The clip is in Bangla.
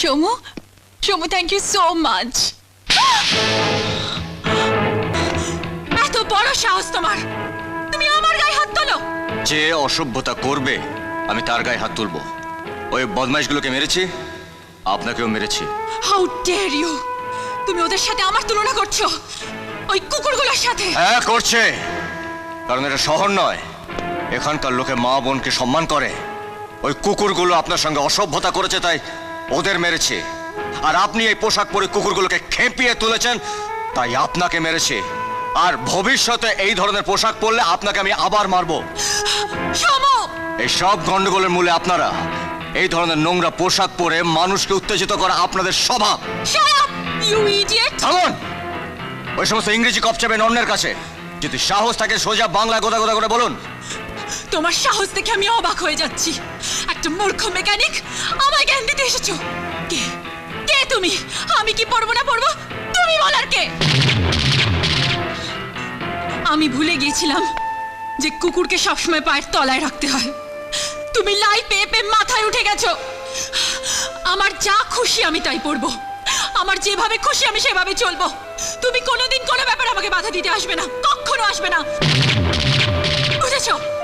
Somu Somu thank you so much এত বড় সাহস তোমার। তুমি আমার গায়ে হাত তোলো। যে অসভ্যতা করবে আমি তার গায়ে হাত তুলবো। ওই বদমাইশগুলোকে মেরেছি আপনাকেও মেরেছি। হাউ ডেয়ার ইউ তুমি ওদের সাথে আমার তুলনা করছ। ওই কুকুরগুলোর সাথে। হ্যাঁ করছে। কারণ এটা শহর নয়। এখানকার লোকে মা বোনকে সম্মান করে। ওই কুকুরগুলো আপনার সঙ্গে অসভ্যতা করেছে তাই ওদের মেরেছে। আর আপনি এই পোশাক পরে কুকুরগুলোকে খেপিয়ে তুলেছেন তাই আপনাকে মেরেছে। আর ভবিষ্যতে এই ধরনের পোশাক পরলে আপনাকে আমি আবার মারবো। এই সব গন্ডগোলের মূলে আপনারা এই ধরনের নোংরা পোশাক পরে মানুষকে উত্তেজিত করা আপনাদের স্বভাব ওই সমস্ত ইংরেজি কপচাবেন অন্যের কাছে। যদি সাহস থাকে সোজা বাংলা গোদা গোদা করে বলুন। তোমার সাহস দেখে আমি অবাক হয়ে যাচ্ছি। একটা মূর্খ মেকানিক আমায় জ্ঞান দিতে এসেছ। কে? কে তুমি? আমি কি পড়ব না পড়ব? তুমি বলার কে? আমি ভুলে গিয়েছিলাম যে কুকুরকে সবসময় পায়ের তলায় রাখতে হয়। তুমি লাই পেয়ে পেয়ে মাথায় উঠে গেছো। আমার যা খুশি আমি তাই পড়ব। আমার যেভাবে খুশি আমি সেভাবে চলবো। তুমি কোনোদিন কোনো ব্যাপারে আমাকে বাধা দিতে আসবে না। কখনো আসবে না। বুঝেছ?